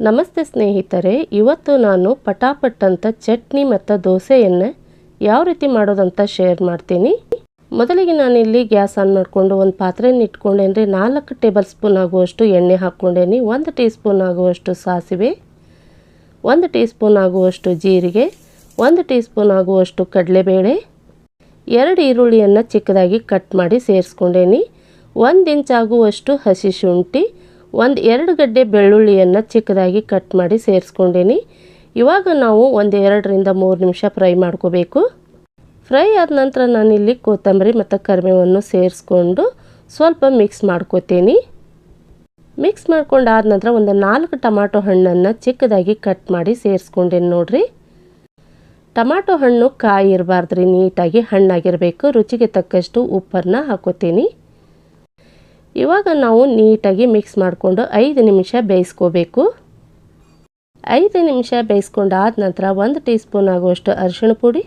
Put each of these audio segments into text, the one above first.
ನಮಸ್ತೆ ಸ್ನೇಹಿತರೆ, ಇವತ್ತು ನಾನು ಪಟಾಪಟ್ಟಂಥ ಚಟ್ನಿ ಮತ್ತು ದೋಸೆಯನ್ನು ಯಾವ ರೀತಿ ಮಾಡೋದಂತ ಶೇರ್ ಮಾಡ್ತೀನಿ. ಮೊದಲಿಗೆ ನಾನಿಲ್ಲಿ ಗ್ಯಾಸ್ ಆನ್ ಮಾಡಿಕೊಂಡು ಒಂದು ಪಾತ್ರೆನ ಇಟ್ಕೊಂಡೇನಿ ನಾಲ್ಕು ಟೇಬಲ್ ಸ್ಪೂನ್ ಆಗುವಷ್ಟು ಎಣ್ಣೆ ಹಾಕ್ಕೊಂಡೇನಿ, ಒಂದು ಟೀ ಸ್ಪೂನ್ ಆಗುವಷ್ಟು ಸಾಸಿವೆ, ಒಂದು ಟೀ ಸ್ಪೂನ್ ಆಗುವಷ್ಟು ಜೀರಿಗೆ, ಒಂದು ಟೀ ಸ್ಪೂನ್ ಆಗುವಷ್ಟು ಕಡಲೆಬೇಳೆ, ಎರಡು ಈರುಳ್ಳಿಯನ್ನು ಚಿಕ್ಕದಾಗಿ ಕಟ್ ಮಾಡಿ ಸೇರಿಸ್ಕೊಂಡೇನಿ, ಒಂದು ಇಂಚಾಗುವಷ್ಟು ಹಸಿ ಶುಂಠಿ ಒಂದು ಎರಡು ಗಡ್ಡೆ ಬೆಳ್ಳುಳ್ಳಿಯನ್ನು ಚಿಕ್ಕದಾಗಿ ಕಟ್ ಮಾಡಿ ಸೇರಿಸ್ಕೊಂಡೀನಿ. ಇವಾಗ ನಾವು ಒಂದು ಎರಡರಿಂದ ಮೂರು ನಿಮಿಷ ಫ್ರೈ ಮಾಡ್ಕೋಬೇಕು. ಫ್ರೈ ಆದ ನಂತರ ನಾನಿಲ್ಲಿ ಕೊತ್ತಂಬರಿ ಮತ್ತು ಕರಿಬೇವನ್ನು ಸೇರಿಸ್ಕೊಂಡು ಸ್ವಲ್ಪ ಮಿಕ್ಸ್ ಮಾಡ್ಕೋತೀನಿ. ಮಿಕ್ಸ್ ಮಾಡ್ಕೊಂಡಾದ ನಂತರ ಒಂದು ನಾಲ್ಕು ಟೊಮಾಟೊ ಹಣ್ಣನ್ನು ಚಿಕ್ಕದಾಗಿ ಕಟ್ ಮಾಡಿ ಸೇರಿಸ್ಕೊಂಡೇನಿ ನೋಡಿರಿ. ಟಮಾಟೊ ಹಣ್ಣು ಕಾಯಿ ಇರಬಾರ್ದು ರೀ ನೀಟಾಗಿ ಹಣ್ಣಾಗಿರಬೇಕು. ರುಚಿಗೆ ತಕ್ಕಷ್ಟು ಉಪ್ಪನ್ನು ಹಾಕೋತೀನಿ. ಇವಾಗ ನಾವು ನೀಟಾಗಿ ಮಿಕ್ಸ್ ಮಾಡಿಕೊಂಡು ಐದು ನಿಮಿಷ ಬೇಯಿಸ್ಕೋಬೇಕು. ಐದು ನಿಮಿಷ ಬೇಯಿಸ್ಕೊಂಡು ಆದ ನಂತರ ಒಂದು ಟೀ ಸ್ಪೂನ್ ಆಗುವಷ್ಟು ಅರಿಶಿಣ ಪುಡಿ,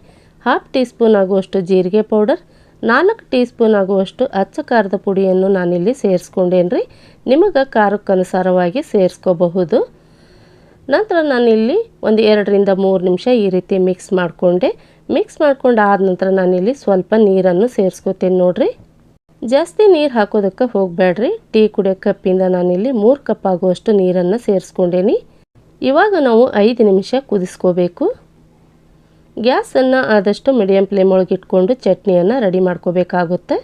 ಹಾಫ್ ಟೀ ಸ್ಪೂನ್ ಆಗುವಷ್ಟು ಜೀರಿಗೆ ಪೌಡರ್, ನಾಲ್ಕು ಟೀ ಸ್ಪೂನ್ ಆಗುವಷ್ಟು ಅಚ್ಚ ಖಾರದ ಪುಡಿಯನ್ನು ನಾನಿಲ್ಲಿ ಸೇರಿಸ್ಕೊಂಡೇನ್ರಿ. ನಿಮಗೆ ಖಾರಕ್ಕನುಸಾರವಾಗಿ ಸೇರಿಸ್ಕೋಬಹುದು. ನಂತರ ನಾನಿಲ್ಲಿ ಒಂದು ಎರಡರಿಂದ ಮೂರು ನಿಮಿಷ ಈ ರೀತಿ ಮಿಕ್ಸ್ ಮಾಡಿಕೊಂಡೆ. ಮಿಕ್ಸ್ ಮಾಡ್ಕೊಂಡು ಆದ ನಂತರ ನಾನಿಲ್ಲಿ ಸ್ವಲ್ಪ ನೀರನ್ನು ಸೇರಿಸ್ಕೋತೀನಿ ನೋಡ್ರಿ. ಜಾಸ್ತಿ ನೀರು ಹಾಕೋದಕ್ಕೆ ಹೋಗಬೇಡ್ರಿ ಟೀ ಕುಡಿಯೋ ಕಪ್ಪಿಂದ ನಾನಿಲ್ಲಿ ಮೂರು ಕಪ್ ಆಗುವಷ್ಟು ನೀರನ್ನು ಸೇರಿಸ್ಕೊಂಡೇನಿ. ಇವಾಗ ನಾವು ಐದು ನಿಮಿಷ ಕುದಿಸ್ಕೋಬೇಕು. ಗ್ಯಾಸನ್ನು ಆದಷ್ಟು ಮೀಡಿಯಂ ಫ್ಲೇಮ್ ಒಳಗೆ ಇಟ್ಕೊಂಡು ಚಟ್ನಿಯನ್ನು ರೆಡಿ ಮಾಡ್ಕೋಬೇಕಾಗುತ್ತೆ.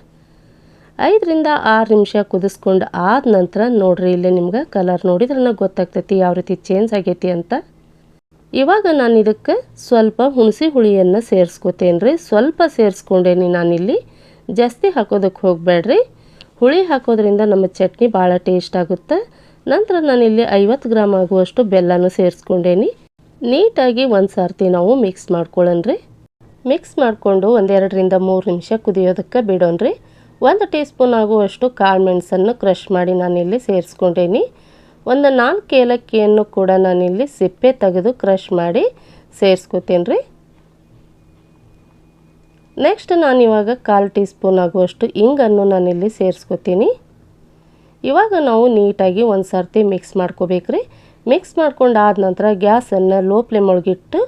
ಐದರಿಂದ ಆರು ನಿಮಿಷ ಕುದಿಸ್ಕೊಂಡು ಆದ ನಂತರ ನೋಡ್ರಿ ಇಲ್ಲಿ ನಿಮ್ಗೆ ಕಲರ್ ನೋಡಿದ್ರೆ ಗೊತ್ತಾಗ್ತೈತಿ ಯಾವ ರೀತಿ ಚೇಂಜ್ ಆಗೈತಿ ಅಂತ. ಇವಾಗ ನಾನು ಇದಕ್ಕೆ ಸ್ವಲ್ಪ ಹುಣಸೆ ಹುಳಿಯನ್ನು ಸೇರಿಸ್ಕೋತೇನೆ ರೀ ಸ್ವಲ್ಪ ಸೇರಿಸ್ಕೊಂಡೇನಿ ನಾನಿಲ್ಲಿ. ಜಾಸ್ತಿ ಹಾಕೋದಕ್ಕೆ ಹೋಗಬೇಡ್ರಿ. ಹುಳಿ ಹಾಕೋದ್ರಿಂದ ನಮ್ಮ ಚಟ್ನಿ ಭಾಳ ಟೇಸ್ಟ್ ಆಗುತ್ತೆ. ನಂತರ ನಾನಿಲ್ಲಿ ಐವತ್ತು ಗ್ರಾಮ್ ಆಗುವಷ್ಟು ಬೆಲ್ಲನೂ ಸೇರಿಸ್ಕೊಂಡೇನಿ. ನೀಟಾಗಿ ಒಂದು ಸಾರ್ತಿ ನಾವು ಮಿಕ್ಸ್ ಮಾಡ್ಕೊಳ್ಳೋಣ್ರಿ ಮಿಕ್ಸ್ ಮಾಡಿಕೊಂಡು ಒಂದೆರಡರಿಂದ ಮೂರು ನಿಮಿಷ ಕುದಿಯೋದಕ್ಕೆ ಬಿಡೋಣ್ರಿ. ಒಂದು ಟೀ ಸ್ಪೂನ್ ಆಗುವಷ್ಟು ಕಾಳು ಮೆಣಸನ್ನು ಕ್ರಷ್ ಮಾಡಿ ನಾನಿಲ್ಲಿ ಸೇರಿಸ್ಕೊಂಡೇನಿ. ಒಂದು ನಾಲ್ಕು ಏಲಕ್ಕಿಯನ್ನು ಕೂಡ ನಾನಿಲ್ಲಿ ಸಿಪ್ಪೆ ತೆಗೆದು ಕ್ರಷ್ ಮಾಡಿ ಸೇರಿಸ್ಕೊತೀನಿ ರೀ ನೆಕ್ಸ್ಟ್ ನಾನು ಇವಾಗ ಕಾಲು ಟೀ ಸ್ಪೂನ್ ಆಗುವಷ್ಟು ಇಂಗನ್ನು ನಾನಿಲ್ಲಿ ಸೇರಿಸ್ಕೊತೀನಿ. ಇವಾಗ ನಾವು ನೀಟಾಗಿ ಒಂದು ಸರ್ತಿ ಮಿಕ್ಸ್ ಮಾಡ್ಕೋಬೇಕ್ರಿ. ಮಿಕ್ಸ್ ಮಾಡ್ಕೊಂಡು ಆದ ನಂತರ ಗ್ಯಾಸನ್ನು ಲೋ ಫ್ಲೇಮ್ ಒಳಗಿಟ್ಟು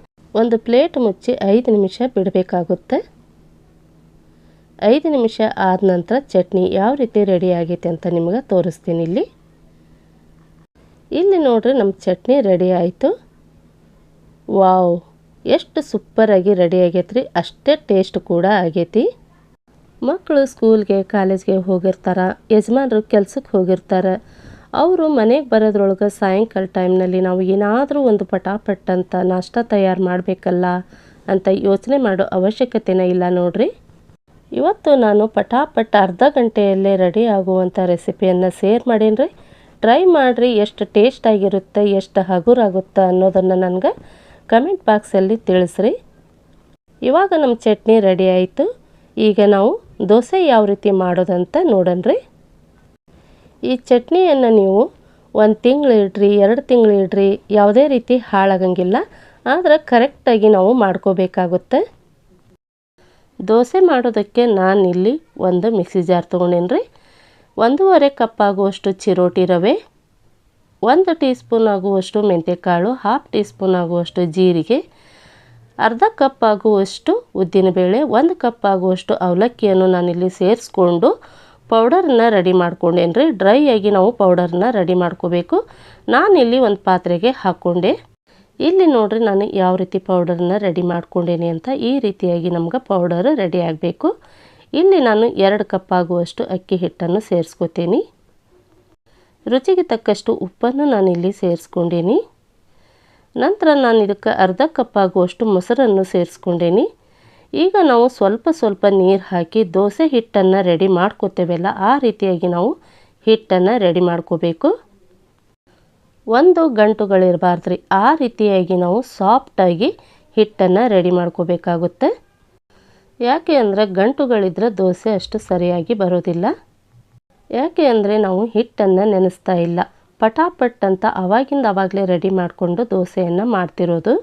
ಒಂದು ಪ್ಲೇಟ್ ಮುಚ್ಚಿ ಐದು ನಿಮಿಷ ಬಿಡಬೇಕಾಗುತ್ತೆ. ಐದು ನಿಮಿಷ ಆದ ನಂತರ ಚಟ್ನಿ ಯಾವ ರೀತಿ ರೆಡಿ ಆಗೈತೆ ಅಂತ ನಿಮ್ಗೆ ತೋರಿಸ್ತೀನಿ ಇಲ್ಲಿ. ಇಲ್ಲಿ ನೋಡ್ರಿ ನಮ್ಮ ಚಟ್ನಿ ರೆಡಿ ಆಯಿತು. ವಾವ್ ಎಷ್ಟು ಸೂಪರಾಗಿ ರೆಡಿ ಆಗೈತೆ ರೀ ಅಷ್ಟೇ ಟೇಸ್ಟ್ ಕೂಡ ಆಗೈತಿ. ಮಕ್ಕಳು ಸ್ಕೂಲ್ಗೆ ಕಾಲೇಜ್ಗೆ ಹೋಗಿರ್ತಾರೆ, ಯಜಮಾನರು ಕೆಲ್ಸಕ್ಕೆ ಹೋಗಿರ್ತಾರೆ. ಅವರು ಮನೆಗೆ ಬರೋದ್ರೊಳಗೆ ಸಾಯಂಕಾಲ ಟೈಮ್ನಲ್ಲಿ ನಾವು ಏನಾದರೂ ಒಂದು ಪಟಾಪಟ್ ಅಂತ ನಾಷ್ಟ ತಯಾರು ಮಾಡಬೇಕಲ್ಲ ಅಂತ ಯೋಚನೆ ಮಾಡೋ ಅವಶ್ಯಕತೆನೇ ಇಲ್ಲ ನೋಡ್ರಿ. ಇವತ್ತು ನಾನು ಪಟಾಪಟ್ ಅರ್ಧ ಗಂಟೆಯಲ್ಲೇ ರೆಡಿ ಆಗುವಂಥ ರೆಸಿಪಿಯನ್ನು ಸೇರ್ ಮಾಡೀನಿ ಟ್ರೈ ಮಾಡಿರಿ, ಎಷ್ಟು ಟೇಸ್ಟ್ ಆಗಿರುತ್ತೆ, ಎಷ್ಟು ಹಗುರಾಗುತ್ತೆ ಅನ್ನೋದನ್ನು ನನಗೆ ಕಮೆಂಟ್ ಬಾಕ್ಸಲ್ಲಿ ತಿಳಿಸ್ರಿ. ಇವಾಗ ನಮ್ಮ ಚಟ್ನಿ ರೆಡಿ ಆಯಿತು. ಈಗ ನಾವು ದೋಸೆ ಯಾವ ರೀತಿ ಮಾಡೋದಂತ ನೋಡೋಣ್ರಿ ಈ ಚಟ್ನಿಯನ್ನು ನೀವು ಒಂದು ತಿಂಗಳು ಇಡ್ರಿ, ಎರಡು ತಿಂಗಳು ಇಡ್ರಿ, ಯಾವುದೇ ರೀತಿ ಹಾಳಾಗಂಗಿಲ್ಲ. ಆದರೆ ಕರೆಕ್ಟಾಗಿ ನಾವು ಮಾಡ್ಕೋಬೇಕಾಗುತ್ತೆ. ದೋಸೆ ಮಾಡೋದಕ್ಕೆ ನಾನಿಲ್ಲಿ ಒಂದು ಮಿಕ್ಸಿ ಜಾರ್ ತೊಗೊಂಡೇನಿ ರೀ ಒಂದೂವರೆ ಕಪ್ ಆಗುವಷ್ಟು ಚಿರೋಟಿ ರವೆ ಒಂದು ಟೀ ಸ್ಪೂನ್ ಆಗುವಷ್ಟು ಮೆಂತ್ಯಕಾಳು ಹಾಫ್ ಟೀ ಸ್ಪೂನ್ ಆಗುವಷ್ಟು ಜೀರಿಗೆ, ಅರ್ಧ ಕಪ್ ಆಗುವಷ್ಟು ಉದ್ದಿನಬೇಳೆ ಒಂದು ಕಪ್ ಆಗುವಷ್ಟು ಅವಲಕ್ಕಿಯನ್ನು ನಾನಿಲ್ಲಿ ಸೇರಿಸ್ಕೊಂಡು ಪೌಡರನ್ನ ರೆಡಿ ಮಾಡ್ಕೊಂಡೇನ್ರಿ. ಡ್ರೈ ಆಗಿ ನಾವು ಪೌಡರನ್ನ ರೆಡಿ ಮಾಡ್ಕೋಬೇಕು. ನಾನಿಲ್ಲಿ ಒಂದು ಪಾತ್ರೆಗೆ ಹಾಕ್ಕೊಂಡೆ ಇಲ್ಲಿ ನೋಡ್ರಿ ನಾನು ಯಾವ ರೀತಿ ಪೌಡರನ್ನ ರೆಡಿ ಮಾಡ್ಕೊಂಡೇನಿ ಅಂತ. ಈ ರೀತಿಯಾಗಿ ನಮ್ಗೆ ಪೌಡರ್ ರೆಡಿ ಆಗಬೇಕು. ಇಲ್ಲಿ ನಾನು ಎರಡು ಕಪ್ ಆಗುವಷ್ಟು ಅಕ್ಕಿ ಹಿಟ್ಟನ್ನು ಸೇರಿಸ್ಕೋತೀನಿ. ರುಚಿಗೆ ತಕ್ಕಷ್ಟು ಉಪ್ಪನ್ನು ನಾನಿಲ್ಲಿ ಸೇರಿಸ್ಕೊಂಡೇನಿ. ನಂತರ ನಾನು ಇದಕ್ಕೆ ಅರ್ಧ ಕಪ್ ಆಗುವಷ್ಟು ಮೊಸರನ್ನು ಸೇರಿಸ್ಕೊಂಡೇನಿ. ಈಗ ನಾವು ಸ್ವಲ್ಪ ಸ್ವಲ್ಪ ನೀರು ಹಾಕಿ ದೋಸೆ ಹಿಟ್ಟನ್ನು ರೆಡಿ ಮಾಡ್ಕೋತೇವಲ್ಲ, ಆ ರೀತಿಯಾಗಿ ನಾವು ಹಿಟ್ಟನ್ನು ರೆಡಿ ಮಾಡ್ಕೋಬೇಕು. ಒಂದು ಗಂಟುಗಳಿರಬಾರ್ದು ರೀ ಆ ರೀತಿಯಾಗಿ ನಾವು ಸಾಫ್ಟಾಗಿ ಹಿಟ್ಟನ್ನು ರೆಡಿ ಮಾಡ್ಕೋಬೇಕಾಗುತ್ತೆ. ಯಾಕೆ ಅಂದರೆ ಗಂಟುಗಳಿದ್ರೆ ದೋಸೆ ಅಷ್ಟು ಸರಿಯಾಗಿ ಬರೋದಿಲ್ಲ. ಯಾಕೆ ಅಂದರೆ ನಾವು ಹಿಟ್ಟನ್ನು ನೆನೆಸ್ತಾ ಇಲ್ಲ. ಪಟಾಪಟ್ ಅಂತ ಅವಾಗಿಂದ ಅವಾಗಲೇ ರೆಡಿ ಮಾಡಿಕೊಂಡು ದೋಸೆಯನ್ನು ಮಾಡ್ತಿರೋದು.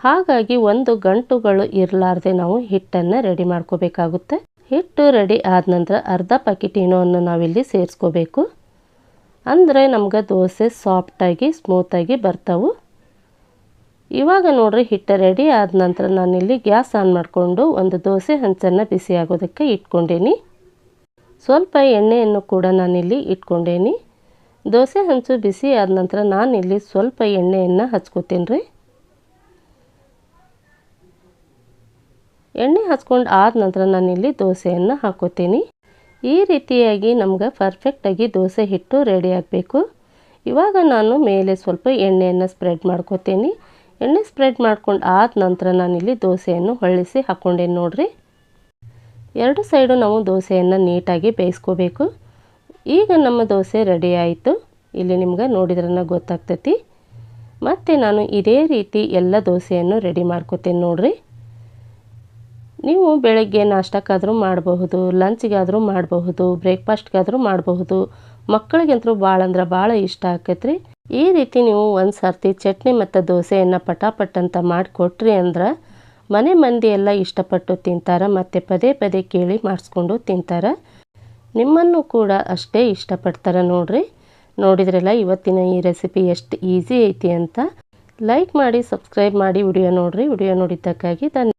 ಹಾಗಾಗಿ ಒಂದು ಗಂಟುಗಳು ಇರಲಾರ್ದೆ ನಾವು ಹಿಟ್ಟನ್ನು ರೆಡಿ ಮಾಡ್ಕೋಬೇಕಾಗುತ್ತೆ. ಹಿಟ್ಟು ರೆಡಿ ಆದ ನಂತರ ಅರ್ಧ ಪ್ಯಾಕೆಟ್ ಇನೋವನ್ನು ನಾವಿಲ್ಲಿ ಸೇರಿಸ್ಕೋಬೇಕು. ಅಂದರೆ ನಮ್ಗೆ ದೋಸೆ ಸಾಫ್ಟಾಗಿ ಸ್ಮೂತಾಗಿ ಬರ್ತಾವೆ. ಇವಾಗ ನೋಡ್ರಿ ಹಿಟ್ಟು ರೆಡಿ ಆದ ನಂತರ ನಾನಿಲ್ಲಿ ಗ್ಯಾಸ್ ಆನ್ ಮಾಡಿಕೊಂಡು ಒಂದು ದೋಸೆ ಹಂಚನ್ನು ಬಿಸಿ ಆಗೋದಕ್ಕೆ ಇಟ್ಕೊಂಡೇನಿ. ಸ್ವಲ್ಪ ಎಣ್ಣೆಯನ್ನು ಕೂಡ ನಾನಿಲ್ಲಿ ಇಟ್ಕೊಂಡೇನಿ. ದೋಸೆ ಹಂಚು ಬಿಸಿ ಆದ ನಂತರ ನಾನಿಲ್ಲಿ ಸ್ವಲ್ಪ ಎಣ್ಣೆಯನ್ನು ಹಚ್ಕೋತೀನಿ ರೀ ಎಣ್ಣೆ ಹಚ್ಕೊಂಡು ಆದ ನಂತರ ನಾನಿಲ್ಲಿ ದೋಸೆಯನ್ನು ಹಾಕೋತೀನಿ. ಈ ರೀತಿಯಾಗಿ ನಮ್ಗೆ ಪರ್ಫೆಕ್ಟಾಗಿ ದೋಸೆ ಹಿಟ್ಟು ರೆಡಿ ಆಗಬೇಕು. ಇವಾಗ ನಾನು ಮೇಲೆ ಸ್ವಲ್ಪ ಎಣ್ಣೆಯನ್ನು ಸ್ಪ್ರೆಡ್ ಮಾಡ್ಕೋತೀನಿ. ಎಣ್ಣೆ ಸ್ಪ್ರೆಡ್ ಮಾಡ್ಕೊಂಡು ಆದ ನಂತರ ನಾನಿಲ್ಲಿ ದೋಸೆಯನ್ನು ಹೊಳ್ಳಿಸಿ ಹಾಕ್ಕೊಂಡೇನಿ ನೋಡ್ರಿ. ಎರಡು ಸೈಡು ನಾವು ದೋಸೆಯನ್ನು ನೀಟಾಗಿ ಬೇಯಿಸ್ಕೋಬೇಕು. ಈಗ ನಮ್ಮ ದೋಸೆ ರೆಡಿ ಆಯಿತು. ಇಲ್ಲಿ ನಿಮ್ಗೆ ನೋಡಿದ್ರನ್ನ ಗೊತ್ತಾಗ್ತೈತಿ. ಮತ್ತು ನಾನು ಇದೇ ರೀತಿ ಎಲ್ಲ ದೋಸೆಯನ್ನು ರೆಡಿ ಮಾಡ್ಕೋತೀನಿ ನೋಡ್ರಿ. ನೀವು ಬೆಳಗ್ಗೆ ನಾಷ್ಟಕ್ಕಾದರೂ ಮಾಡಬಹುದು ಲಂಚ್ಗಾದರೂ ಮಾಡಬಹುದು ಬ್ರೇಕ್ಫಾಸ್ಟ್ಗಾದರೂ ಮಾಡಬಹುದು. ಮಕ್ಕಳಿಗಂತರೂ ಭಾಳ ಅಂದ್ರೆ ಭಾಳ ಇಷ್ಟ ಆಕೈತ್ರಿ. ಈ ರೀತಿ ನೀವು ಒಂದು ಸರ್ತಿ ಚಟ್ನಿ ಮತ್ತು ದೋಸೆಯನ್ನು ಪಟಾಪಟ್ ಅಂತ ಮಾಡಿಕೊಟ್ರಿ ಅಂದ್ರೆ ಮನೆ ಮಂದಿ ಎಲ್ಲ ಇಷ್ಟಪಟ್ಟು ತಿಂತಾರೆ, ಮತ್ತು ಪದೇ ಪದೇ ಕೇಳಿ ಮಾಡಿಸ್ಕೊಂಡು ತಿಂತಾರೆ. ನಿಮ್ಮನ್ನು ಕೂಡ ಅಷ್ಟೇ ಇಷ್ಟಪಡ್ತಾರೆ ನೋಡ್ರಿ. ನೋಡಿದ್ರಲ್ಲ ಇವತ್ತಿನ ಈ ರೆಸಿಪಿ ಎಷ್ಟು ಈಸಿ ಐತಿ ಅಂತ. ಲೈಕ್ ಮಾಡಿ ಸಬ್ಸ್ಕ್ರೈಬ್ ಮಾಡಿ ವಿಡಿಯೋ ನೋಡ್ರಿ. ವಿಡಿಯೋ ನೋಡಿದ್ದಕ್ಕಾಗಿ ಧನ್ಯ